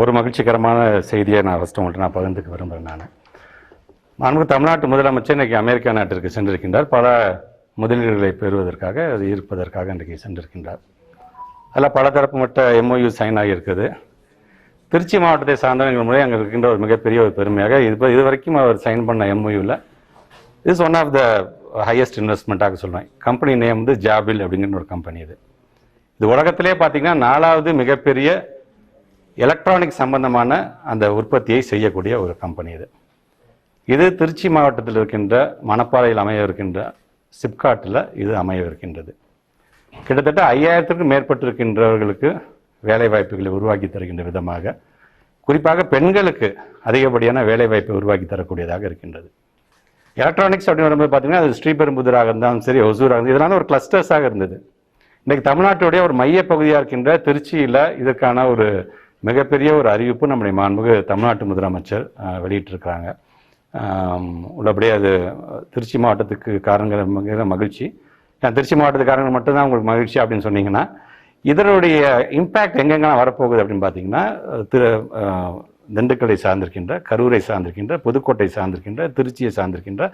ஒரு மகிழ்ச்சிகரமான செய்தியை நான் ஃபஸ்ட்டு உங்கள்கிட்ட நான் பகிர்ந்துக்க விரும்புகிறேன் நான். மாண்பு தமிழ்நாட்டு முதலமைச்சர் இன்றைக்கி அமெரிக்கா நாட்டிற்கு சென்றிருக்கின்றார். பல முதலீடுகளை பெறுவதற்காக அது ஈர்ப்பதற்காக இன்றைக்கு சென்றிருக்கின்றார். அதில் பலதரப்பு மட்ட எம்ஓயு சைன் ஆகியிருக்குது. திருச்சி மாவட்டத்தை சார்ந்தவர்கள் முறை அங்கே இருக்கின்ற ஒரு மிகப்பெரிய ஒரு பெருமையாக இது இது வரைக்கும் அவர் சைன் பண்ண எம்ஓயூவில் is one of the highest இன்வெஸ்ட்மெண்ட்டாக சொல்லுவேன் கம்பெனி நேம் வந்து ஜாபில் அப்படிங்கிற ஒரு கம்பெனி இது. இது உலகத்திலே பார்த்தீங்கன்னா நாலாவது மிகப்பெரிய எலக்ட்ரானிக் சம்பந்தமான அந்த உற்பத்தியை செய்யக்கூடிய ஒரு கம்பெனி இது. இது திருச்சி மாவட்டத்தில் இருக்கின்ற மணப்பாறையில் அமைய இருக்கின்ற சிப்காட்டில் இது அமைய இருக்கின்றது கிட்டத்தட்ட ஐயாயிரத்திற்கும் மேற்பட்டிருக்கின்றவர்களுக்கு வேலை வாய்ப்புகளை உருவாக்கி தருகின்ற விதமாக குறிப்பாக பெண்களுக்கு அதிகப்படியான வேலை வாய்ப்பை உருவாக்கி தரக்கூடியதாக இருக்கின்றது. எலக்ட்ரானிக்ஸ் அப்படின்னு வரும்போது பார்த்தீங்கன்னா அது ஸ்ரீபெரும்புதூராக இருந்தாலும் சரி ஒசூராக இருந்தது இதெல்லாம் ஒரு கிளஸ்டர்ஸாக இருந்தது. இன்றைக்கு தமிழ்நாட்டுடைய ஒரு மைய பகுதியாக இருக்கின்ற திருச்சியில் இதற்கான ஒரு மிகப்பெரிய ஒரு அறிவிப்பு நம்முடைய மாண்புகு தமிழ்நாட்டு முதலமைச்சர் வெளியிட்டிருக்கிறாங்க. உள்ளபடியே அது திருச்சி மாவட்டத்துக்கு காரணங்கள் மிக மகிழ்ச்சி. நான் திருச்சி மாவட்டத்துக்காரங்க மட்டும்தான் உங்களுக்கு மகிழ்ச்சி அப்படின்னு சொன்னீங்கன்னா இதனுடைய இம்பேக்ட் எங்கெங்கெல்லாம் வரப்போகுது அப்படின்னு பார்த்தீங்கன்னா திரு அஹ், திண்டுக்கல்லை சார்ந்திருக்கின்ற கரூரை சார்ந்திருக்கின்ற புதுக்கோட்டை சார்ந்திருக்கின்ற திருச்சியை சார்ந்திருக்கின்ற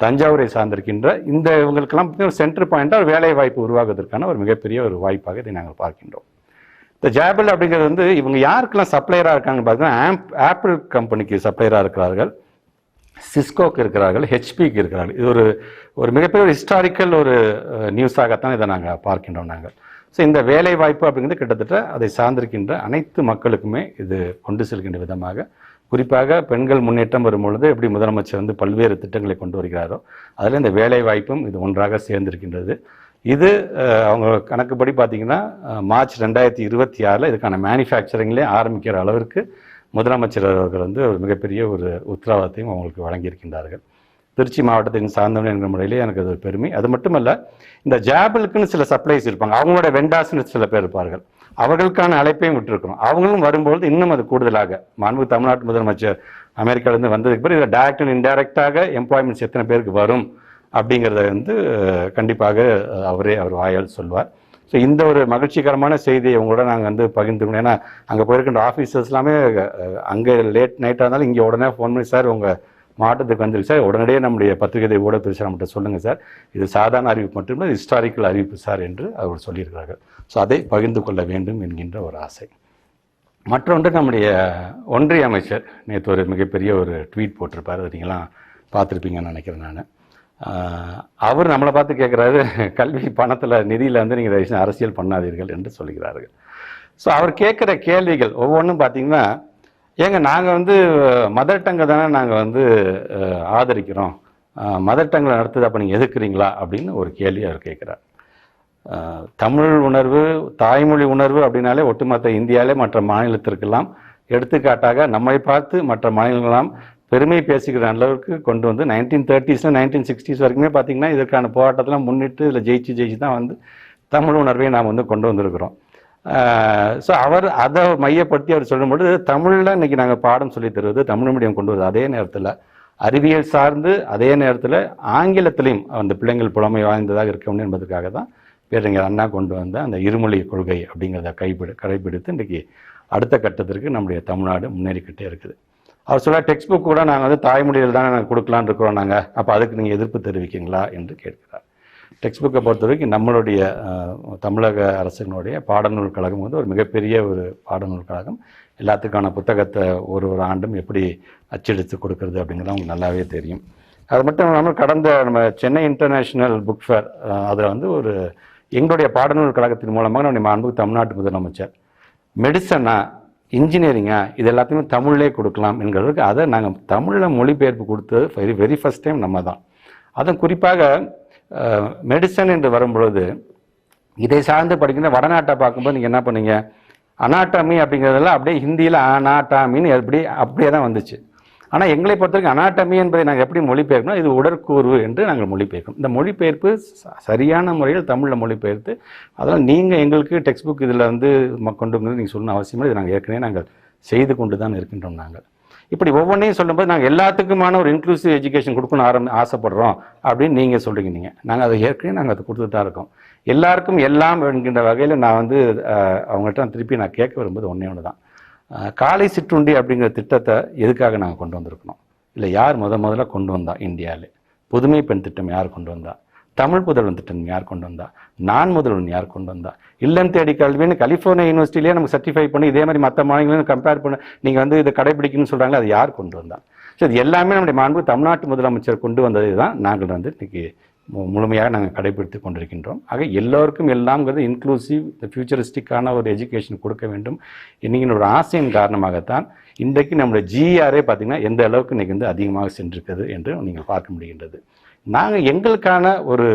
தஞ்சாவூரை சார்ந்திருக்கின்ற இந்த இவங்களுக்கெல்லாம் ஒரு சென்டர் பாயிண்டாக ஒரு வேலை வாய்ப்பு உருவாகுவதற்கான ஒரு மிகப்பெரிய ஒரு வாய்ப்பாக இதை நாங்கள் பார்க்கின்றோம். இந்த ஜாபிள் அப்படிங்கிறது வந்து இவங்க யாருக்கெல்லாம் சப்ளையராக இருக்காங்கன்னு பார்த்தீங்கன்னா ஆம்ப் ஆப்பிள் கம்பெனிக்கு சப்ளையராக இருக்கிறார்கள். சிஸ்கோக்கு இருக்கிறார்கள். ஹெச்பிக்கு இருக்கிறார்கள். இது ஒரு ஒரு மிகப்பெரிய ஒரு ஹிஸ்டாரிக்கல் ஒரு நியூஸாகத்தான் இதை நாங்கள் பார்க்கின்றோம் நாங்கள். ஸோ இந்த வேலை வாய்ப்பு அப்படிங்கிறது கிட்டத்தட்ட அதை சார்ந்திருக்கின்ற அனைத்து மக்களுக்குமே இது கொண்டு செல்கின்ற விதமாக. குறிப்பாக பெண்கள் முன்னேற்றம் வரும்பொழுது எப்படி முதலமைச்சர் வந்து பல்வேறு திட்டங்களை கொண்டு வருகிறாரோ அதில் இந்த வேலை வாய்ப்பும் இது ஒன்றாக சேர்ந்திருக்கின்றது. இது அவங்க கணக்குப்படி பார்த்தீங்கன்னா மார்ச் ரெண்டாயிரத்தி இருபத்தி ஆறில் இதுக்கான மேனுஃபேக்சரிங்லேயே ஆரம்பிக்கிற அளவிற்கு முதலமைச்சர் அவர்கள் வந்து ஒரு மிகப்பெரிய ஒரு உத்தரவாதத்தையும் அவங்களுக்கு வழங்கியிருக்கின்றார்கள். திருச்சி மாவட்டத்தின் சார்ந்தவன் என்ற முறையிலே எனக்கு அது ஒரு பெருமை. அது மட்டுமல்ல இந்த ஜாபிளுக்குன்னு சில சப்ளைஸ் இருப்பாங்க. அவங்களோட வெண்டாஸ்னு சில பேர் இருப்பார்கள். அவர்களுக்கான அழைப்பையும் விட்டுருக்கணும் அவங்களும் வரும்பொழுது இன்னும் அது கூடுதலாக மாண்பு தமிழ்நாட்டு முதலமைச்சர் அமெரிக்காவிலேருந்து வந்ததுக்கு பிறகு இதில் டேரக்ட் அண்ட் இன்டைரக்டாக எம்ப்ளாய்மெண்ட்ஸ் எத்தனை பேருக்கு வரும்? அப்படிங்கிறத வந்து கண்டிப்பாக அவரே அவர் வாயால் சொல்வார். ஸோ இந்த ஒரு மகிழ்ச்சிகரமான செய்தியை உங்களோட நாங்கள் வந்து பகிர்ந்துக்கணும். ஏன்னா அங்கே போயிருக்கின்ற ஆஃபீஸர்ஸ் எல்லாமே அங்கே லேட் நைட்டாக இருந்தாலும் இங்கே உடனே ஃபோன் பண்ணி சார் உங்கள் மாவட்டத்துக்கு வந்துருக்கு. சார் உடனடியே நம்முடைய பத்திரிகை ஊடக சார் நம்மகிட்ட சொல்லுங்கள் சார். இது சாதாரண அறிவிப்பு மட்டுமில்லை ஹிஸ்டாரிக்கல் அறிவிப்பு சார் என்று அவர் சொல்லியிருக்கிறார்கள். ஸோ அதை பகிர்ந்து கொள்ள வேண்டும் என்கின்ற ஒரு ஆசை. மற்றொன்று நம்முடைய ஒன்றிய அமைச்சர். நேற்று ஒரு மிகப்பெரிய ஒரு ட்வீட் போட்டிருப்பார். அது நீங்களாம் பார்த்துருப்பீங்கன்னு நினைக்கிறேன் நான். அவர் நம்மளை பார்த்து கேட்குறாரு கல்வி பணத்தில் நிதியில் வந்து நீங்கள் தயவு அரசியல் பண்ணாதீர்கள் என்று சொல்கிறார்கள். ஸோ அவர் கேட்குற கேள்விகள் ஒவ்வொன்றும் பார்த்தீங்கன்னா ஏங்க நாங்கள் வந்து மதர் டங்கை தானே நாங்கள் வந்து ஆதரிக்கிறோம். மதர் டங்கில் நடத்துது அப்போ நீங்கள் எதுக்குறீங்களா அப்படின்னு ஒரு கேள்வி அவர் கேட்குறார். தமிழ் உணர்வு தாய்மொழி உணர்வு அப்படின்னாலே ஒட்டுமொத்த இந்தியாவிலே மற்ற மாநிலத்திற்கெல்லாம் எடுத்துக்காட்டாக நம்மை பார்த்து மற்ற மாநிலங்களெலாம் பெருமை பேசிக்கிற அளவுக்கு கொண்டு வந்து நைன்டீன் தேர்ட்டிஸில் நைன்டீன் சிக்ஸ்டீஸ் வரைக்குமே பார்த்தீங்கன்னா இதற்கான போராட்டத்தெல்லாம் முன்னிட்டு இதில் ஜெயிச்சு ஜெயிச்சு தான் வந்து தமிழ் உணர்வை நாம் வந்து கொண்டு வந்திருக்கிறோம். ஸோ அவர் அதை மையப்படுத்தி அவர் சொல்லும்பொழுது தமிழில் இன்றைக்கி நாங்கள் பாடம் சொல்லித் தருவது தமிழ் மீடியம் கொண்டு வருது அதே நேரத்தில் அறிவியல் சார்ந்து அதே நேரத்தில் ஆங்கிலத்திலையும் அந்த பிள்ளைங்கள் புலமை வாய்ந்ததாக இருக்கணும் என்பதற்காக தான் பேரறிஞர் அண்ணா கொண்டு வந்த அந்த இருமொழி கொள்கை அப்படிங்கிறத கைப்பிடி கடைபிடித்து இன்றைக்கி அடுத்த கட்டத்திற்கு நம்முடைய தமிழ்நாடு முன்னேறிக்கிட்டே இருக்குது. அவர் சொல்ல டெக்ஸ்ட் புக் கூட நாங்கள் வந்து தாய்மொழியில் தான் நாங்கள் கொடுக்கலான்னு இருக்கிறோம் நாங்கள் அப்போ அதுக்கு நீங்கள் எதிர்ப்பு தெரிவிக்கீங்களா என்று கேட்கிறார். டெக்ஸ்ட் புக்கை பொறுத்த வரைக்கும் நம்மளுடைய தமிழக அரசினுடைய பாடநூல் கழகம் வந்து ஒரு மிகப்பெரிய ஒரு பாடநூல் கழகம். எல்லாத்துக்கான புத்தகத்தை ஒரு ஒரு ஆண்டும் எப்படி அச்சடித்து கொடுக்கறது அப்படிங்கிறது உங்களுக்கு நல்லாவே தெரியும். அது மட்டும் இல்லாமல் கடந்த நம்ம சென்னை இன்டர்நேஷ்னல் புக் ஃபேர் அதில் வந்து ஒரு எங்களுடைய பாடநூல் கழகத்தின் மூலமாக நம்முடைய அன்பு தமிழ்நாட்டு முதலமைச்சர் மெடிசனாக இன்ஜினியரிங்கா இது எல்லாத்தையுமே தமிழ்லே கொடுக்கலாம் என்கிறதுக்கு அதை நாங்கள் தமிழில் மொழிபெயர்ப்பு கொடுத்தது வெரி வெரி ஃபஸ்ட் டைம் நம்ம தான் அதுவும் குறிப்பாக மெடிசன் என்று வரும்பொழுது இதை சார்ந்து படிக்கிற வடநாட்டை பார்க்கும்போது நீங்கள் என்ன பண்ணீங்க? அனாட்டமி அப்படிங்கிறதெல்லாம் அப்படியே ஹிந்தியில் அனாட்டாமின்னு எப்படி அப்படியே தான் வந்துச்சு. ஆனால் எங்களை பொறுத்தவரைக்கும் அனாட்டமி என்பதை நாங்கள் எப்படி மொழிபெயர்க்கணும் இது உடற்கூறு என்று நாங்கள் மொழிபெயர்க்கணும். இந்த மொழிபெயர்ப்பு சரியான முறையில் தமிழில் மொழிபெயர்த்து அதனால் நீங்கள் எங்களுக்கு டெக்ஸ்ட் புக் இதில் வந்து கொண்டு வந்து நீங்கள் சொல்லணும் அவசியம் இல்லை. இது நாங்கள் ஏற்கனவே நாங்கள் செய்து கொண்டு தான் இருக்கின்றோம் நாங்கள். இப்படி ஒவ்வொன்றையும் சொல்லும்போது நாங்கள் எல்லாத்துக்குமான ஒரு இன்க்ளூசிவ் எஜுகேஷன் கொடுக்கணும் ஆரம்பி ஆசைப்படுறோம் அப்படின்னு நீங்கள் சொல்கிறீங்க நீங்கள் நாங்கள் அதை ஏற்கனவே நாங்கள் அதை கொடுத்துட்டு தான் இருக்கோம். எல்லாருக்கும் எல்லாம் என்கின்ற வகையில் நான் வந்து அவங்கள்ட்ட திருப்பி நான் கேட்க வரும்போது ஒன்றே ஒன்று தான். காலை சிற்றுண்டி அப்படிங்கிற திட்டத்தை எதுக்காக நாங்கள் கொண்டு வந்திருக்கணும்? இல்லை யார் முத முதல்ல கொண்டு வந்தா இந்தியாவில் புதுமை பெண் திட்டம் யார் கொண்டு வந்தா? தமிழ் புதல்வன் திட்டம் யார் கொண்டு வந்தா? நான் முதல்வன் யார் கொண்டு வந்தா? இல்லம் தேடி கல்வின்னு கலிஃபோர்னியா யூனிவர்சிட்டிலேயே நமக்கு சர்டிஃபை பண்ணி இதே மாதிரி மற்ற மாநிலங்களும் கம்பேர் பண்ண நீங்கள் வந்து இதை கடைபிடிக்கணும்னு சொல்கிறாங்களே அது யார் கொண்டு வந்தா? ஸோ இது எல்லாமே நம்முடைய மாண்பு தமிழ்நாட்டு முதலமைச்சர் கொண்டு வந்தது தான் நாங்கள் வந்து இன்னைக்கு முழுமையாக நாங்கள் கடைபிடித்து கொண்டிருக்கின்றோம். ஆக எல்லோருக்கும் எல்லாம்ங்கிறது இன்க்ளூசிவ் ஃபியூச்சரிஸ்டிக்கான ஒரு எஜுகேஷன் கொடுக்க வேண்டும். இன்றைக்கினோட ஒரு ஆசையின் காரணமாகத்தான் இன்றைக்கு நம்முடைய ஜிஆரே பார்த்தீங்கன்னா எந்த அளவுக்கு இன்றைக்கி வந்து அதிகமாக சென்றிருக்கிறது என்று நீங்கள் பார்க்க முடிகின்றது. நாங்கள் எங்களுக்கான ஒரு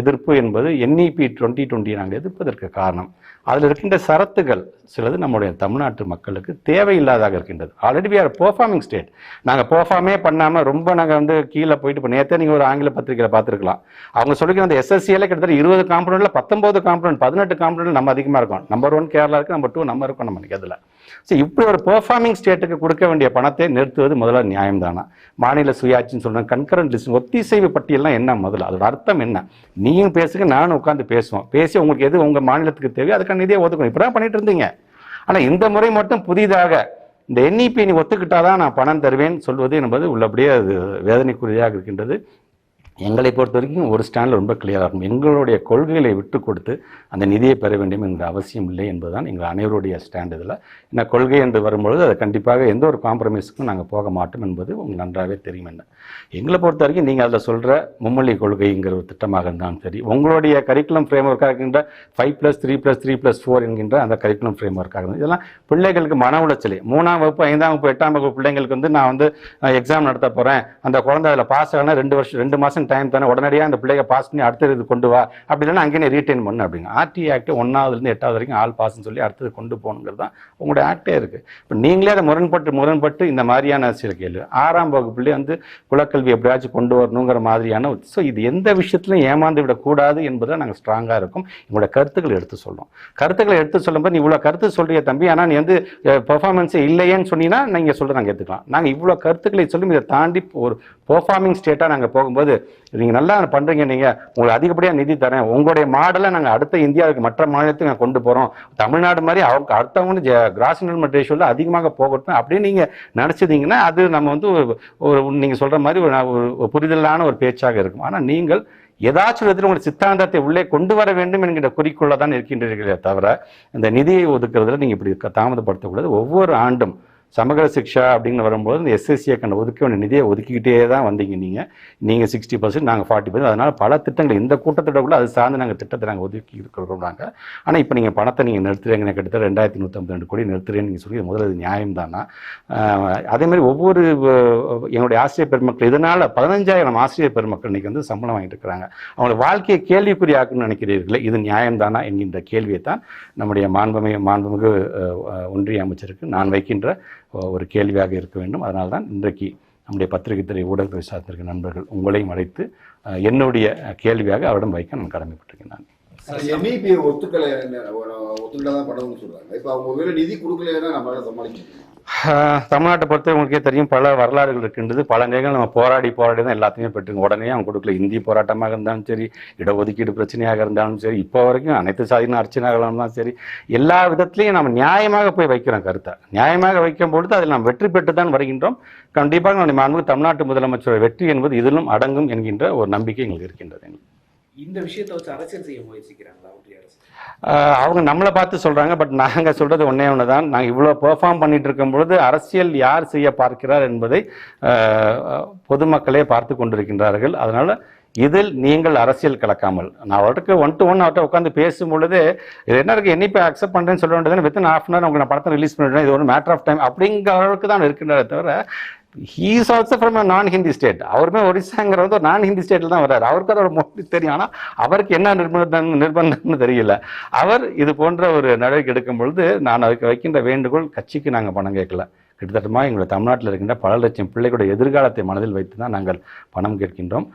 எதிர்ப்பு என்பது என்இபி டுவெண்ட்டி டுவெண்ட்டி நாங்கள் எதிர்ப்பதற்கு காரணம். அதில் இருக்கின்ற சரத்துகள் சிலது நம்முடைய தமிழ்நாட்டு மக்களுக்கு தேவையில்லாதாக இருக்கின்றது. Already we are performing state நாங்கள் பெர்ஃபார்மே பண்ணாமல் ரொம்ப நாங்கள் வந்து கீழே போயிட்டு இப்போ நேற்றே நீங்கள் ஒரு ஆங்கில பத்திரிகையில் பார்த்துருக்கலாம். அவங்க சொல்லிக்கிற அந்த எஸ்எஸ்சியில் கிட்டத்தட்ட இருபது காம்பனண்ட்டில் பத்தொம்போது காம்பனண்ட் பதினெட்டு காம்பனண்ட் நம்ம அதிகமாக இருக்கும். நம்பர் ஒன் கேரளா இருக்குது நம்பர் டூ நம்ம இருக்கோம் நம்ம இதில் ஸோ இப்படி ஒரு பெர்ஃபார்மிங் ஸ்டேட்டுக்கு கொடுக்க வேண்டிய பணத்தை நிறுத்துவது முதல்ல நியாயம் தானா மாநில சுயாட்சின்னு சொல்கிறேன் கன்கரண்ட் லிஸ்ட் ஒத்திசைவு பட்டியல்லாம் என்ன முதல்ல? அதோட அர்த்தம் என்ன? நீயும் பேசுங்க நானும் உட்காந்து பேசுவோம். பேசி உங்களுக்கு எது உங்கள் மாநிலத்துக்கு தேவையோ அதுக்கான நிதியை ஒதுக்கணும். இப்படி தான் பண்ணிட்டு இருந்தீங்க. ஆனால் இந்த முறை மட்டும் புதிதாக இந்த என்இபி நீ ஒத்துக்கிட்டாதான் நான் பணம் தருவேன் சொல்வது என்பது உள்ளபடியே அது வேதனைக்குரியதாக இருக்கின்றது. எங்களை பொறுத்த வரைக்கும் ஒரு ஸ்டாண்டில் ரொம்ப கிளியராக இருக்கும். எங்களுடைய கொள்கைகளை விட்டு கொடுத்து அந்த நிதியை பெற வேண்டும் என்ற அவசியம் இல்லை என்பதுதான் எங்கள் அனைவருடைய ஸ்டாண்ட் இதில். ஏன்னா கொள்கை என்று வரும்பொழுது அது கண்டிப்பாக எந்த ஒரு காம்ப்ரமைஸுக்கும் நாங்கள் போக மாட்டோம் என்பது உங்களுக்கு நன்றாகவே தெரியும் என்ன. எங்களை பொறுத்த வரைக்கும் நீங்கள் அதில் சொல்கிற மும்மொழி கொள்கைங்கிற ஒரு திட்டமாக இருந்தாலும் சரி உங்களுடைய கரிக்குலம் ஃப்ரேம் ஒர்க்காக இருக்கின்ற five plus three plus three plus four என்கின்ற அந்த கரிக்குலம் ஃப்ரேம் ஒர்க்காக இருந்தது. இதெல்லாம் பிள்ளைகளுக்கு மன உளைச்சல். மூணாம் வகுப்பு ஐந்தாம் வகுப்பு எட்டாம் வகுப்பு பிள்ளைங்களுக்கு வந்து நான் வந்து எக்ஸாம் நடத்த போகிறேன் அந்த குழந்தை அதில் பாஸ் ஆகணும் ரெண்டு வருஷம் ரெண்டு மாதம் டைம் தானே உடனடியாக அந்த பிள்ளைய பாஸ் பண்ணி அடுத்தது கொண்டு வா. அப்படி இல்லைன்னா அங்கேயே ரீட்டைன் பண்ணு அப்படிங்க. ஆர்டி ஆக்ட் ஒன்றாவதுலேருந்து எட்டாவது வரைக்கும் ஆல் பாஸ்ன்னு சொல்லி அடுத்தது கொண்டு போகணுங்கிறது தான் உங்களுடைய ஆக்டே இருக்குது இப்போ நீங்களே அதை முரண்பட்டு முரண்பட்டு இந்த மாதிரியான சில கேள்வி. ஆறாம் வகுப்புலேயே வந்து குலக்கல்வி எப்படியாச்சும் கொண்டு வரணுங்கிற மாதிரியான ஸோ இது எந்த விஷயத்துலையும் ஏமாந்து விடக்கூடாது என்பதை நாங்கள் ஸ்ட்ராங்காக இருக்கும். எங்களோட கருத்துக்களை எடுத்து சொல்லும் கருத்துக்களை எடுத்து சொல்லும்போது நீ இவ்வளோ கருத்து சொல்கிறிய தம்பி ஆனால் நீ வந்து பெர்ஃபார்மன்ஸே இல்லையேன்னு சொன்னீங்கன்னா நீங்கள் சொல்கிற நாங்கள் எடுத்துக்கலாம் நாங்கள் இவ்வளோ கருத்துக்களை சொல்லும் இதை தாண்டி ஒரு பெர்ஃபார்மிங் ஸ்டேட்டாக நாங்கள் போகும்போது நீங்கள் நல்லா பண்ணுறீங்க நீங்கள் உங்களுக்கு அதிகப்படியாக நிதி தரேன். உங்களுடைய மாடலை நாங்கள் அடுத்த இந்தியாவுக்கு மற்ற மாநிலத்துக்கு நாங்கள் கொண்டு போகிறோம் தமிழ்நாடு மாதிரி அவங்க அடுத்தவங்க கிராஸ் இன்வெல்மெண்ட் ரேஷியோவில் அதிகமாக போகட்டும் அப்படின்னு நீங்கள் நினச்சிதீங்கன்னா அது நம்ம வந்து ஒரு- நீங்கள் சொல்கிற மாதிரி ஒரு புரிதலான ஒரு பேச்சாக இருக்கும். ஆனால் நீங்கள் ஏதாச்சும் விதத்தில் உங்கள் சித்தாந்தத்தை உள்ளே கொண்டு வர வேண்டும் என்கிற குறிக்கோளை தான் இருக்கின்றீர்களே தவிர இந்த நிதியை ஒதுக்குறதுல நீங்கள் இப்படி தாமதப்படுத்தக்கூடாது. ஒவ்வொரு ஆண்டும் சமகர சிக்ஷா அப்படின்னு வரும்போது இந்த எஸ்எஸ்சியை ஒதுக்க வேண்டிய நிதியை ஒதுக்கிக்கிட்டே தான் வந்தீங்க நீங்கள் நீங்கள் சிக்ஸ்டி பர்சன்ட் நாங்கள் ஃபார்ட்டி பர்சன்ட் அதனால் பல திட்டங்கள் இந்த கூட்டத்தோட கூட அது சார்ந்து நாங்கள் திட்டத்தை நாங்கள் ஒதுக்கி இருக்கிறோம் நாங்கள் ஆனால் இப்போ நீங்கள் பணத்தை நீங்கள் நிறுத்துறீங்க கிட்டத்தட்ட ரெண்டாயிரத்தி நூற்றம்பது ரெண்டு கோடி நிறுத்துறேன்னு நீங்கள் சொல்லி முதல்ல நியாயம் தானா அதேமாதிரி ஒவ்வொரு என்னுடைய ஆசிரியர் பெருமக்கள் இதனால் பதினஞ்சாயிரம் ஆசிரியர் பெருமக்கள் இன்னைக்கு வந்து சம்பளம் வாங்கிட்டு இருக்கிறாங்க. அவங்களோட வாழ்க்கையை கேள்விக்குறியாக்குன்னு நினைக்கிறீர்களே இது நியாயம்தானா என்கின்ற கேள்வியை தான் நம்முடைய மாண்புமிகு மாண்புமிகு ஒன்றிய அமைச்சருக்கு நான் வைக்கின்ற ஒரு கேள்வியாக இருக்க வேண்டும். அதனால் தான் இன்றைக்கு நம்முடைய பத்திரிகை துறை ஊடகத்துறை சார்ந்திருக்க நண்பர்கள் உங்களையும் அழைத்து என்னுடைய கேள்வியாக அவரிடம் வைக்க நான் கடமைப்பட்டிருக்கேன் நான் எம்இபி ஒத்துக்கலை ஒத்துக்கலை தான் பண்ணணும்னு சொல்கிறாங்க இப்போ அவங்க வேலை நிதி கொடுக்கலைன்னா நம்மளால சமாளிக்க தமிழ்நாட்டை பொறுத்த உங்களுக்கே தெரியும் பல வரலாறுகள் இருக்கின்றது. பல நேரங்கள் நம்ம போராடி போராடி தான் எல்லாத்தையுமே பெற்றுங்க. உடனே அவங்க கொடுக்கல. இந்தி போராட்டமாக இருந்தாலும் சரி இடஒதுக்கீடு பிரச்சனையாக இருந்தாலும் சரி இப்போ வரைக்கும் அனைத்து சாதின அர்ச்சனையாக இருந்தாலும் சரி எல்லா விதத்துலையும் நம்ம நியாயமாக போய் வைக்கிறோம் கருத்தை. நியாயமாக வைக்கும் பொழுது அதில் நாம் வெற்றி பெற்று தான் வருகின்றோம். கண்டிப்பாக நம்முடைய மாண்பு தமிழ்நாட்டு முதலமைச்சர் வெற்றி என்பது இதிலும் அடங்கும் என்கின்ற ஒரு நம்பிக்கை எங்களுக்கு இருக்கின்றது. எங்களுக்கு. இந்த விஷயத்தை வச்சு அரசியல் செய்ய முயற்சிக்கிறாங்களா ஒன்றிய அரசு? அவங்க நம்மளை பார்த்து சொல்றாங்க பட் நாங்கள் சொல்றது ஒன்றே ஒன்று தான் நாங்கள் இவ்வளோ பெர்ஃபார்ம் பண்ணிட்டு இருக்கும் பொழுது அரசியல் யார் செய்ய பார்க்கிறார் என்பதை பொதுமக்களே பார்த்து கொண்டிருக்கின்றார்கள். அதனால இதில் நீங்கள் அரசியல் கலக்காமல். நான் அவர்கிட்ட ஒன் டு ஒன் அவர்கிட்ட உட்காந்து பேசும் பொழுது இது என்ன இருக்கு என்னைக்கு அக்செப்ட் பண்ணுறேன்னு சொல்ல வேண்டியது வித்தின் ஹாஃப் அன் அவர் உங்களுக்கு நான் படத்தை ரிலீஸ் பண்ணிடுறேன். இது ஒரு மேட்டர் ஆஃப் டைம் அப்படிங்கிற அளவுக்கு தான் இருக்கின்றதே தவிர ஹீஸ் ஆல்சோ ஃப்ரம் நான் ஹிந்தி ஸ்டேட் அவருமே ஒரிசாங்கிற வந்து ஒரு நான் ஹிந்தி ஸ்டேட்டில் தான் வர்றாரு. அவருக்கு அதோட மொழி தெரியும். ஆனால் அவருக்கு என்ன நிர்பந்தம் நிர்பந்தம்னு தெரியல. அவர் இது போன்ற ஒரு நடவடிக்கை எடுக்கும் பொழுது நான் அதுக்கு வைக்கின்ற வேண்டுகோள் கட்சிக்கு நாங்கள் பணம் கேட்கல. கிட்டத்தட்டமாக எங்களுடைய தமிழ்நாட்டில் இருக்கின்ற பல லட்சம் பிள்ளைகளுடைய எதிர்காலத்தை மனதில் வைத்து தான் நாங்கள் பணம் கேட்கின்றோம்.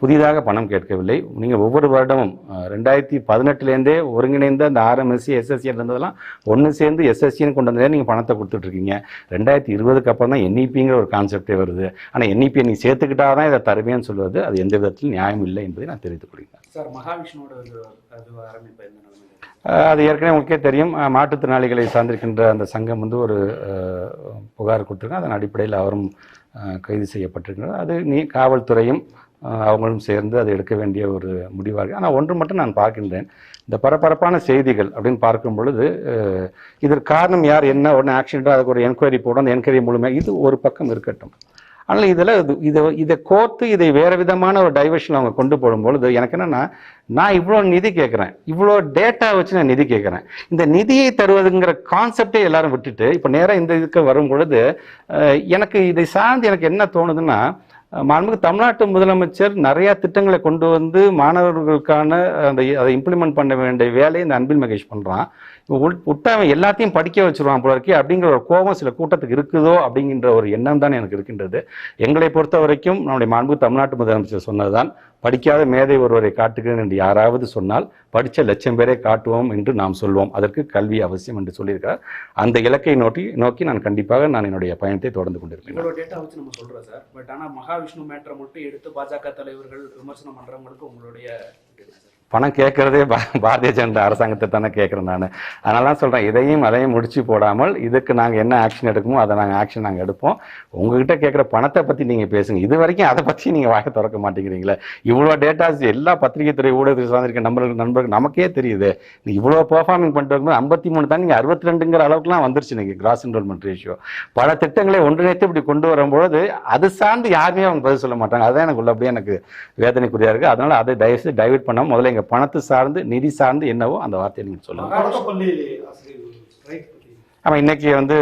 புதிதாக பணம் கேட்கவில்லை. நீங்கள் ஒவ்வொரு வருடமும் ரெண்டாயிரத்தி பதினெட்டுலேருந்தே ஒருங்கிணைந்த அந்த ஆர்எம்எஸ்சி எஸ்எஸ்சி இருந்ததெல்லாம் ஒன்று சேர்ந்து எஸ்எஸ்சின்னு கொண்டு வந்ததே நீங்கள் பணத்தை கொடுத்துட்ருக்கீங்க. ரெண்டாயிரத்தி இருபதுக்கு அப்புறம் தான் என்இபிங்கிற ஒரு கான்செப்டே வருது. ஆனால் என்இபியை நீ சேர்த்துக்கிட்டா தான் இதை தருவேன்னு சொல்வது அது எந்த விதத்திலும் நியாயம் இல்லை என்பதை நான் தெரிவித்துக் கொள்கிறேன். சார் மகாவிஷ்ணுவோட அது ஏற்கனவே உங்களுக்கே தெரியும். மாற்றுத்திறனாளிகளை சார்ந்திருக்கின்ற அந்த சங்கம் வந்து ஒரு புகார் கொடுத்துருக்காங்க. அதன் அடிப்படையில் அவரும் கைது செய்யப்பட்டிருக்கிறார். அது நீ காவல்துறையும் அவங்களும் சேர்ந்து அதை எடுக்க வேண்டிய ஒரு முடிவாக ஆனால் ஒன்று மட்டும் நான் பார்க்கின்றேன். இந்த பரபரப்பான செய்திகள் அப்படின்னு பார்க்கும் பொழுது இதற்கு காரணம் யார் என்ன உடனே ஆக்சிடென்ட் அதுக்கு ஒரு என்கொயரி போடும் அந்த என்கொயரி மூலமாக இது ஒரு பக்கம் இருக்கட்டும். ஆனால் இதில் இதை இதை கோர்த்து இதை வேறு விதமான ஒரு டைவர்ஷன் அவங்க கொண்டு போடும்பொழுது எனக்கு என்னென்னா நான் இவ்வளோ நிதி கேட்குறேன். இவ்வளோ டேட்டா வச்சு நான் நிதி கேட்குறேன். இந்த நிதியை தருவதுங்கிற கான்செப்டே எல்லாரும் விட்டுட்டு இப்போ நேராக இந்த இதுக்கு வரும் பொழுது எனக்கு இதை சார்ந்து எனக்கு என்ன தோணுதுன்னா மாண்புமிகு தமிழ்நாட்டு முதலமைச்சர் நிறைய திட்டங்களை கொண்டு வந்து மாணவர்களுக்கான அந்த அதை இம்ப்ளிமெண்ட் பண்ண வேண்டிய வேலையை இந்த அன்பில் மகேஷ் பண்ணுறான் விட்டு அவன் எல்லாத்தையும் படிக்க வச்சிருவான் போல இருக்கே அப்படிங்கிற ஒரு கோபம் சில கூட்டத்துக்கு இருக்குதோ அப்படிங்கிற ஒரு எண்ணம் தான் எனக்கு இருக்கின்றது. எங்களை பொறுத்த வரைக்கும் நம்முடைய மாண்பு தமிழ்நாட்டு முதலமைச்சர் சொன்னதுதான் படிக்காத மேதை ஒருவரை காட்டுகிறேன் என்று யாராவது சொன்னால் படித்த லட்சம் பேரை காட்டுவோம் என்று நாம் சொல்வோம். அதற்கு கல்வி அவசியம் என்று சொல்லியிருக்கிறார். அந்த இலக்கை நோக்கி நோக்கி நான் கண்டிப்பாக நான் என்னுடைய பயணத்தை தொடர்ந்து கொண்டிருக்கேன் இவ்வளோ டேட்டா வச்சு நம்ம சொல்கிறோம் சார். பட் ஆனால் மகாவிஷ்ணு மேட்டரை மட்டும் எடுத்து பாஜக தலைவர்கள் விமர்சனம் பண்ணுறவங்களுக்கு உங்களுடைய பணம் கேட்கறதே பா பாரதிய ஜனதா அரசாங்கத்தை தானே கேட்குறேன் நான். அதனால தான் சொல்கிறேன் இதையும் அதையும் முடிச்சு போடாமல் இதுக்கு நாங்கள் என்ன ஆக்ஷன் எடுக்கமோ அதை நாங்கள் ஆக்ஷன் நாங்கள் எடுப்போம். உங்ககிட்ட கேட்குற பணத்தை பற்றி நீங்கள் பேசுங்க. இது வரைக்கும் அதை பற்றி நீங்கள் வாய திறக்க மாட்டேங்கிறீங்களே. இவ்வளோ டேட்டாஸ் எல்லா பத்திரிகை துறை ஊடகத்தில் சார்ந்திருக்க நம்பர்கள் நண்பர்கள் நமக்கே தெரியுது. நீ இவ்வளோ பெர்ஃபார்மிங் பண்ணிட்டு இருக்கும்போது ஐம்பத்தி மூணு தான் நீங்கள் அறுபத்தி ரெண்டுங்கிற அளவுக்குலாம் வந்துருச்சு நீங்கள் கிராஸ் என்ரோல்மெண்ட் ரேஷியோ பல திட்டங்களை ஒன்றிணைத்து இப்படி கொண்டு வரும்பொழுது அது சார்ந்து யாருமே அவங்க பதில் சொல்ல மாட்டாங்க. அதுதான் எனக்கு உள்ளபடியே எனக்கு வேதனைக்குரியா இருக்குது அதனால அதை தயவுசெய்து டைவர்ட் பண்ணாமல் முதல்ல எங்கள் பணத்தை சார்ந்து நிதி சார்ந்து என்னவோ அந்த வார்த்தையை நீங்கள் சொல்லுங்கள் ஆமாம் இன்னைக்கு வந்து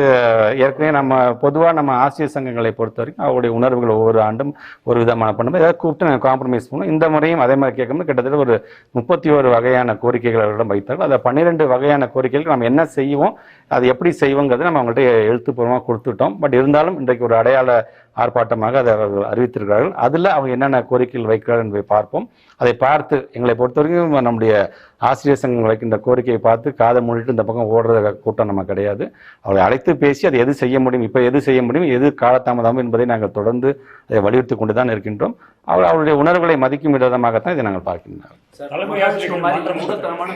ஏற்கனவே நம்ம பொதுவாக நம்ம ஆசிரியர் சங்கங்களை பொறுத்த வரைக்கும் அவருடைய உணர்வுகள் ஒவ்வொரு ஆண்டும் ஒரு விதமான பண்ணும்போது ஏதாவது கூப்பிட்டு நாங்கள் காம்ப்ரமைஸ் பண்ணுவோம். இந்த முறையும் அதே மாதிரி கேட்கும்போது கிட்டத்தட்ட ஒரு முப்பத்தி ஒரு வகையான கோரிக்கைகள் அவர்களிடம் வைத்தார்கள். அதில் பன்னிரெண்டு வகையான கோரிக்கைகளுக்கு நம்ம என்ன செய்வோம் அது எப்படி செய்வோங்கிறது நம்ம அவங்கள்ட்ட எழுத்துப்பூர்வமாக கொடுத்துட்டோம். பட் இருந்தாலும் இன்றைக்கு ஒரு அடையாள ஆர்ப்பாட்டமாக அதை அவர்கள் அறிவித்திருக்கிறார்கள். அதில் அவங்க என்னென்ன கோரிக்கைகள் வைக்கிறார்கள் என்பதை பார்ப்போம். அதை பார்த்து எங்களை பொறுத்த வரைக்கும் நம்முடைய ஆசிரியர் சங்கம் வைக்கின்ற கோரிக்கையை பார்த்து காதை மூடிட்டு இந்த பக்கம் ஓடுற கூட்டம் நம்ம கிடையாது. அவளை அழைத்து பேசி அது எது செய்ய முடியும் இப்போ எது செய்ய முடியும் எது காலதாமதம் என்பதை நாங்கள் தொடர்ந்து அதை வலியுறுத்தி கொண்டு தான் இருக்கின்றோம். அவள் அவருடைய உணர்வுகளை மதிக்கும் விதமாகத்தான் இதை நாங்கள் பார்க்கின்றோம்.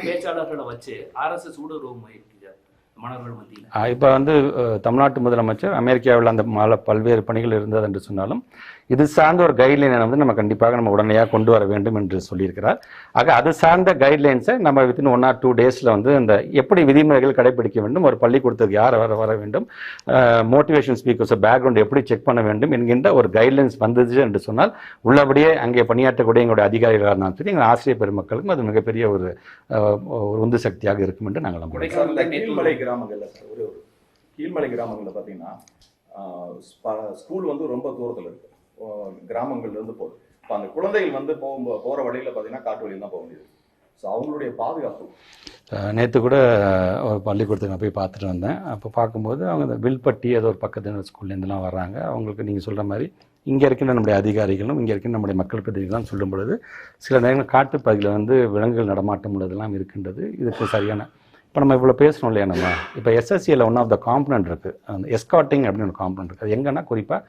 பேச்சாளர்களை வச்சு ஆர்எஸ்எஸ் ஊடுருவ முயற்சி இப்போ வந்து தமிழ்நாட்டு முதலமைச்சர் அமெரிக்காவில் அந்த மால பல்வேறு பணிகள் இருந்தது என்று சொன்னாலும் இது சார்ந்த ஒரு கைட்லைனை வந்து நம்ம கண்டிப்பாக நம்ம உடனடியாக கொண்டு வர வேண்டும் என்று சொல்லியிருக்கிறார். ஆக அது சார்ந்த கைட்லைன்ஸை நம்ம வித்தின் ஒன் ஆர் டூ டேஸில் வந்து இந்த எப்படி விதிமுறைகள் கடைபிடிக்க வேண்டும் ஒரு பள்ளிக்கூடத்துக்கு யார் வர வர வேண்டும் மோட்டிவேஷன் ஸ்பீக்கர்ஸ் பேக்ரவுண்ட் எப்படி செக் பண்ண வேண்டும் என்கின்ற ஒரு கைட்லைன்ஸ் வந்தது என்று சொன்னால் உள்ளபடியே அங்கே பணியாற்றக்கூடிய எங்களுடைய அதிகாரிகளாக இருந்தாலும் சரி எங்கள் ஆசிரியர் பெருமக்களுக்கும் அது மிகப்பெரிய ஒரு ஒரு உந்து சக்தியாக இருக்கும் என்று நாங்கள் நம்புகிறோம். கீழ்மலை கிராமங்களில் ஒரு கீழ்மலை கிராமங்களில் பார்த்தீங்கன்னா ஸ்கூல் வந்து ரொம்ப தூரத்தில் இருக்குது கிராமங்கள்லேருந்து கிராமங்கள்ல போகுது. இப்போ அந்த குழந்தைகள் வந்து போகும்போது போகிற வழியில் பார்த்தீங்கன்னா காட்டு வழியில் தான் போக முடியுது ஸோ அவங்களுடைய பாதுகாப்பு. நேற்று கூட ஒரு பள்ளிக்கூடத்துக்கு நான் போய் பார்த்துட்டு வந்தேன். அப்போ பார்க்கும்போது அவங்க இந்த வில்பட்டி ஏதோ ஒரு பக்கத்து ஸ்கூல்லேருந்துலாம் வர்றாங்க. அவங்களுக்கு நீங்கள் சொல்கிற மாதிரி இங்கே இருக்கின்ற நம்முடைய அதிகாரிகளும் இங்கே இருக்கின்ற நம்முடைய மக்கள் பிரதிநிதிகளும் சொல்லும் பொழுது சில நேரங்கள் காட்டுப்பகுதியில் வந்து விலங்குகள் நடமாட்டம் உள்ளதெல்லாம் இருக்கின்றது. இதுக்கு சரியான இப்போ நம்ம இவ்வளோ பேசணும் இல்லையா நம்ம? இப்போ எஸ்எஸ்சியில் ஒன் ஆஃப் த காம்பனண்ட் இருக்குது அந்த எஸ்காட்டிங் அப்படின்னு ஒரு காம்பனண்ட் இருக்குது அது எங்கன்னா குறிப்பாக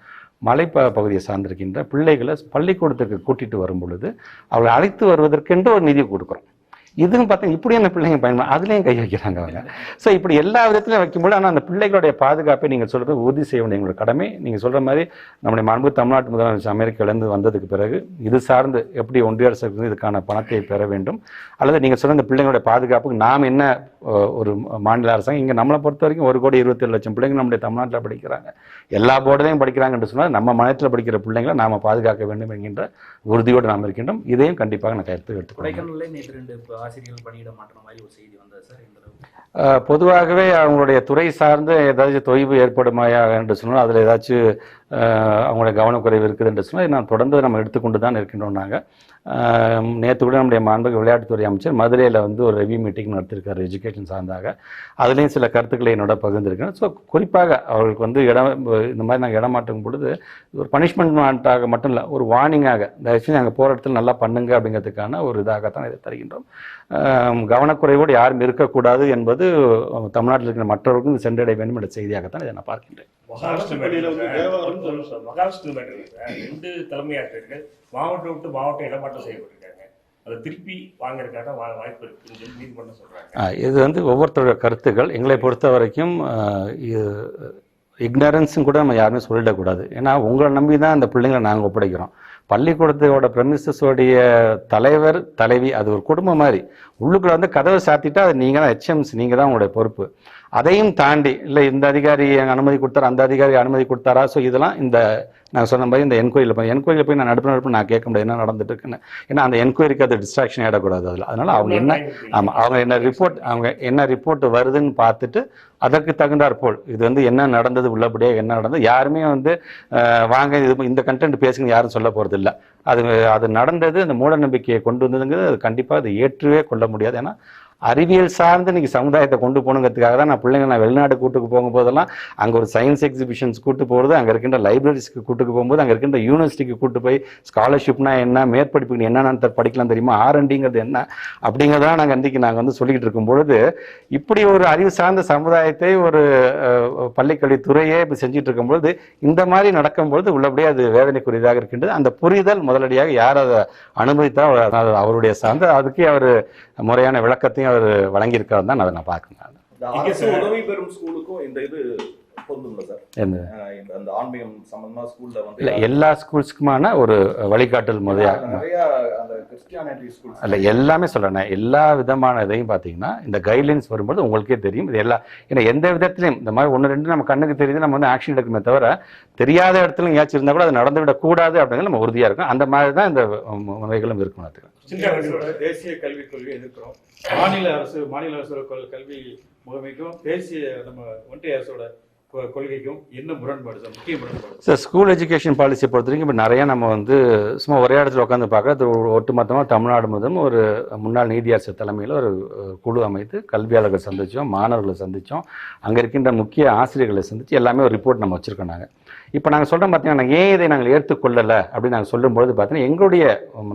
மலைப்ப பகுதியை சார்ந்திருக்கின்ற பிள்ளைகளை பள்ளிக்கூடத்துக்கு கூட்டிட்டு வரும் பொழுது அவர்களை அழைத்து வருவதற்கென்று ஒரு நிதி கொடுக்குறோம். இதுவும் பார்த்தா இப்படியான பிள்ளைங்க பயன்படும் அதுலேயும் கை வைக்கிறாங்க அவங்க. ஸோ இப்படி எல்லா விதத்திலையும் வைக்கும்போது ஆனால் அந்த பிள்ளைகளுடைய பாதுகாப்பை நீங்கள் சொல்கிறது உறுதி செய்ய வேண்டிய எங்களோட கடமை. நீங்கள் சொல்கிற மாதிரி நம்முடைய மாண்பு தமிழ்நாட்டு முதலமைச்சர் அமெரிக்காவிலேருந்து வந்ததுக்கு பிறகு இது சார்ந்து எப்படி ஒன்றிய அரசு இதுக்கான பணத்தை பெற வேண்டும் அல்லது நீங்கள் சொன்ன இந்த பிள்ளைங்களுடைய பாதுகாப்புக்கு நாம் என்ன ஒரு மாநில அரசாங்கம் இங்கே நம்மளை பொறுத்த வரைக்கும் ஒரு கோடி இருபத்தேழு லட்சம் பிள்ளைங்க நம்முடைய தமிழ்நாட்டில் படிக்கிறாங்க. எல்லா போர்டுலையும் படிக்கிறாங்கன்னு சொன்னால் நம்ம மாநிலத்தில் படிக்கிற பிள்ளைங்களை நாம் பாதுகாக்க வேண்டும் என்கின்ற உறுதியோடு நாம் இருக்கின்றோம். இதையும் கண்டிப்பாக நான் கருத்து எடுத்துக்கொள்கிறேன் ஆசிரியர்கள் பணியிட மாற்ற மாதிரி ஒரு செய்தி வந்தது சார் இந்த பொதுவாகவே அவங்களுடைய துறை சார்ந்து ஏதாச்சும் தொய்வு ஏற்படுமாயா என்று சொன்னால் அதில் ஏதாச்சும் அஹ், அவங்களுடைய கவனக்குறைவு இருக்குது என்று சொன்னால் நான் தொடர்ந்து நம்ம எடுத்துக்கொண்டு தான் இருக்கின்றோம் நாங்கள் நேற்று கூட நம்முடைய மாண்புமிகு விளையாட்டுத்துறை அமைச்சர் மதுரையில் வந்து ஒரு ரெவியூ மீட்டிங் நடத்திருக்காரு எஜுகேஷன் சார்ந்தாக. அதுலேயும் சில கருத்துக்களை என்னோட பகிர்ந்திருக்கேன் ஸோ குறிப்பாக அவர்களுக்கு வந்து இடம் இந்த மாதிரி நாங்கள் இடம் மாட்டும் பொழுது ஒரு பனிஷ்மெண்ட்டாக மட்டும் இல்லை ஒரு வார்னிங்காக தயவுசெய்து நாங்கள் போகிற இடத்துல நல்லா பண்ணுங்க அப்படிங்கிறதுக்கான ஒரு இதாகத்தான் இதை தருகின்றோம். கவனக்குறைவோடு யாரும் இருக்கக்கூடாது என்பது தமிழ்நாட்டில் இருக்கிற மற்றவர்களுக்கும் இது சென்றடைய வேண்டும் என்ற செய்தியாகத்தான் இதை நான் பார்க்கின்றேன். மகாராஷ்டிர மேட்டர் ரெண்டு தலைமை ஆசிரியர்கள் மாவட்டம் விட்டு மாவட்டம் இடமாற்றம் செய்யப்பட்டிருக்காங்க. அதை திருப்பி வாங்குறதுக்காக வா வாய்ப்பு இருக்குன்னு சொல்லி நீதிமன்றம் சொல்றாங்க. இது வந்து ஒவ்வொருத்தருடைய கருத்துக்கள். எங்களை பொறுத்த வரைக்கும் இக்னரன்ஸும் கூட நம்ம யாருமே சொல்லிடக்கூடாது. ஏன்னா உங்களை நம்பி தான் அந்த பிள்ளைங்களை நாங்கள் ஒப்படைக்கிறோம். பள்ளிக்கூடத்தோட ப்ரெமிசஸோடைய தலைவர் தலைவி அது ஒரு குடும்பம் மாதிரி. உள்ளுக்குள்ள வந்து கதவை சாத்திட்டா அது நீங்கள் தான் ஹெச்எம்ஸ் நீங்கள் தான் உங்களுடைய பொறுப்பு. அதையும் தாண்டி இல்லை இந்த அதிகாரி அனுமதி கொடுத்தாரா அந்த அதிகாரி அனுமதி கொடுத்தாரா? ஸோ இதெல்லாம் இந்த நான் சொன்ன மாதிரி இந்த என்கொயரியில் போய் என்கொயரியில் போய் நான் நடுப்பு நடுப்பு நான் கேட்க முடியாது என்ன நடந்துட்டு இருக்குன்னு. ஏன்னா அந்த என்கொயரிக்கு அது டிஸ்ட்ராக்ஷன் ஆகிடக்கூடாது அதில். அதனால அவங்க என்ன ஆமாம் அவங்க என்ன ரிப்போர்ட் அவங்க என்ன ரிப்போர்ட் வருதுன்னு பார்த்துட்டு அதற்கு தகுந்தாற் போல். இது வந்து என்ன நடந்தது உள்ளபடியாக என்ன நடந்தது? யாருமே வந்து அஹ், வாங்க இது இந்த கண்டென்ட் பேசுங்க யாரும் சொல்ல போகிறது இல்லை அது அது நடந்தது அந்த மூட நம்பிக்கையை கொண்டு வந்ததுங்கிறது அது கண்டிப்பாக அது ஏற்றுவே கொள்ள முடியாது. ஏன்னா அறிவியல் சார்ந்து இன்னைக்கு சமுதாயத்தை கொண்டு போகணுங்கிறதுக்காக தான் நான் பிள்ளைங்க நான் வெளிநாடு கூட்டுக்கு போகும்போதெல்லாம் அங்கே ஒரு சயின்ஸ் எக்ஸிபிஷன்ஸ் கூட்டு போகிறது அங்கே இருக்கின்ற லைப்ரரிஸ்க்கு கூட்டுக்கு போகும்போது அங்கே இருக்கின்ற யூனிவர்சிட்டிக்கு கூட்டு போய் ஸ்காலர்ஷிப்னா என்ன மேற்படிப்புக்கு என்னென்னு படிக்கலாம் தெரியுமா? ஆர்என்டிங்கிறது என்ன? அப்படிங்கிறதெல்லாம் நாங்கள் அன்றைக்கி நாங்கள் வந்து சொல்லிக்கிட்டு இருக்கும் பொழுது இப்படி ஒரு அறிவு சார்ந்த சமுதாயத்தை ஒரு பள்ளிக்கல்வித்துறையே இப்போ செஞ்சுட்டு இருக்கும்பொழுது இந்த மாதிரி நடக்கும்பொழுது உள்ளபடியே அது வேதனைக்குரியதாக இருக்கின்றது. அந்த புரிதல் முதலடியாக யார் அதை அனுமதித்தால் அவருடைய சார்ந்த அதுக்கே அவர் முறையான விளக்கத்தையும் அவர் வழங்கியிருக்காரு தான் அதை நான் பார்க்கணும் உதவி பெறும் ஸ்கூலுக்கும் இந்த இது பொருந்தும்ல சார். அந்த ஆன்மீகம் சம்பந்தமா ஸ்கூல்ல இல்லை வந்து எல்லா ஸ்கூல்ஸ்க்குமான ஒரு வழிகாட்டல் முறையாக நிறைய அந்த கிறிஸ்டியானிட்டி ஸ்கூல்ஸ். அல்ல எல்லாமே சொல்கிறேன் எல்லா விதமான இதையும் பார்த்தீங்கன்னா இந்த கைட்லைன்ஸ் வரும்போது உங்களுக்கே தெரியும். இது எல்லா ஏன்னா எந்த விதத்துலையும் இந்த மாதிரி ஒன்று ரெண்டு நம்ம கண்ணுக்கு தெரியுது நம்ம வந்து ஆக்ஷன் எடுக்குமே தவிர தெரியாத இடத்துல எங்கேயாச்சும் இருந்தால் கூட அது நடந்து விடக்கூடாது அப்படிங்கிறது நம்ம உறுதியாக இருக்கும். அந்த மாதிரி தான் இந்த முறைகளும் இருக்கும் அதுக்கு. தேசிய கல்விக் கொள்கை எதிர்க்கிறோம். மாநில அரசு மாநில அரசோட கொள்- கல்வி முகமைக்கும் தேசிய நம்ம ஒன்றிய அரசோட கொள்கைக்கும் என்ன முரண்பாடு சார்? முக்கிய முரண்பாடு. சார் ஸ்கூல் எஜுகேஷன் பாலிசியை பொறுத்த வரைக்கும் இப்போ நிறையா நம்ம வந்து சும்மா ஒரே இடத்துல உட்காந்து பார்க்குறது ஒட்டுமொத்தமாக தமிழ்நாடு முதலும் ஒரு முன்னாள் நீதியரசர் தலைமையில் ஒரு குழு அமைத்து கல்வியாளர்கள் சந்தித்தோம் மாணவர்களை சந்தித்தோம் அங்கே இருக்கின்ற முக்கிய ஆசிரியர்களை சந்தித்து எல்லாமே ஒரு ரிப்போர்ட் நம்ம வச்சுருக்கோம் நாங்கள் இப்போ நாங்கள் சொல்கிறோம் பார்த்தீங்கன்னா நாங்கள் ஏன் இதை நாங்கள் ஏற்றுக்கொள்ளலை அப்படின்னு நாங்கள் சொல்லும்பொழுது பார்த்தீங்கன்னா எங்களுடைய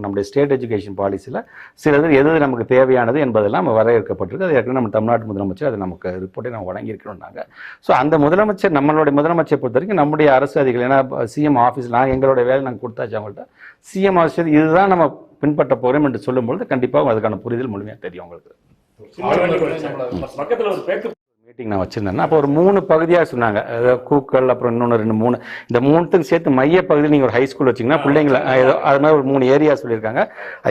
நம்முடைய ஸ்டேட் எஜுகேஷன் பாலிசியில் சிலது எது நமக்கு தேவையானது என்பதெல்லாம் நம்ம வரையறுக்கப்பட்டிருக்கு. அது ஏற்கனவே நம்ம தமிழ்நாட்டு முதலமைச்சர் அது நமக்கு ரிப்போர்ட்டை நம்ம வழங்கியிருக்கிறோம் நாங்கள் ஸோ அந்த முதலமைச்சர் நம்மளுடைய முதலமைச்சர் பொறுத்த வரைக்கும் நம்முடைய அரசு அதிகாரிகள் ஏன்னா சிஎம் ஆஃபீஸ் நான் எங்களுடைய வேலை நாங்கள் கொடுத்தாச்சு அவங்கள்ட்ட. சிஎம் ஆஃபீஸ் இதுதான் நம்ம பின்பற்ற போகிறோம் என்று சொல்லும்பொழுது கண்டிப்பாக அதுக்கான புரிதல் முழுமையாக தெரியும் உங்களுக்கு. மீட்டிங் நான் வச்சிருந்தேன் அப்போ ஒரு மூணு பகுதியாக சொன்னாங்க. கூக்கள் அப்புறம் இன்னொன்று ரெண்டு மூணு. இந்த மூணுத்துக்கும் சேர்த்து மைய பகுதியில் நீங்கள் ஒரு ஹை ஸ்கூல் வச்சிங்கன்னா பிள்ளைங்களை ஏதோ அது மாதிரி ஒரு மூணு ஏரியா சொல்லியிருக்காங்க.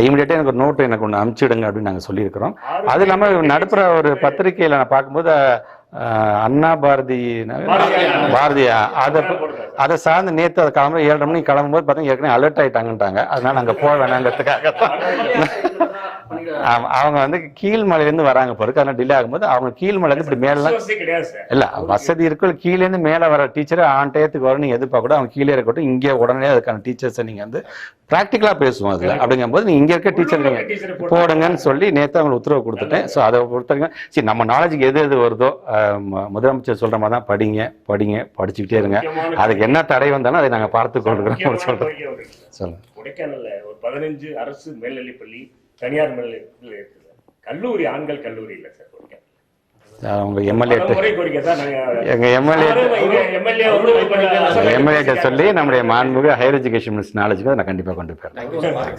இமீடியட்டாக எனக்கு ஒரு நோட்டு எனக்கு ஒன்று அனுப்பிச்சிடுங்க அப்படின்னு நாங்கள் சொல்லியிருக்கிறோம். அது இல்லாமல் நடுப்புற ஒரு பத்திரிக்கையில் நான் பார்க்கும்போது அண்ணா பாரதி பாரதியா அதை அதை சார்ந்து நேற்று அதை கிளம்புற ஏழரை மணிக்கு கிளம்பும்போது பார்த்தீங்கன்னா ஏற்கனவே அலர்ட் ஆகிட்டாங்கன்ட்டாங்க அதனால அங்கே போக வேணாங்கிறதுக்காக. அவங்க வந்து கீழ்மலையிலேருந்து வராங்க பிறகு அதனால் டிலே ஆகும்போது அவங்க கீழ்மலையிலேருந்து இப்படி மேலே வசதி கிடையாது சார். இல்ல வசதி இருக்கும் கீழேருந்து மேலே வர டீச்சர் ஆன் டயத்துக்கு வரும் நீங்க எதிர்பார்க்க கூட அவங்க கீழே இருக்கட்டும் இங்கே உடனே அதுக்கான டீச்சர்ஸை நீங்க வந்து ப்ராக்டிக்கலா பேசுவோம் அதுல. அப்படிங்கும்போது நீங்க இங்க இருக்க டீச்சர் நீங்க டீச்சரை போடுங்கன்னு சொல்லி நேத்து அவங்களுக்கு உத்தரவு கொடுத்துட்டேன். ஸோ அதை பொறுத்த வரைக்கும் சரி நம்ம நாலேஜுக்கு எது எது வருதோ முதலமைச்சர் சொல்ற மாதிரி தான் படிங்க படிங்க படிச்சுக்கிட்டே இருங்க. அதுக்கு என்ன தடை வந்தாலும் அதை நாங்க பார்த்து கொண்டுக்கிறோம் சொல்றேன். சொல்லுங்க. கொடைக்கானல்ல ஒரு பதினஞ்சு அரசு மேல்நிலைப்பள்ளி தனியார் இருக்குது. கல்லூரி ஆண்கள் கல்லூரி இல்ல சார் அவங்க எம்எல்ஏ கோரிக்கை தான் நாங்க எங்க எம்எல்ஏ எம்எல்ஏ எம்எல்ஏ சொல்லி நம்முடைய மாண்புமிகு ஹையர் எஜுகேஷன் மினிஸ்டர் நாலேஜுக்கு அதை நான் கண்டிப்பா கொண்டு போயிடுறேன்.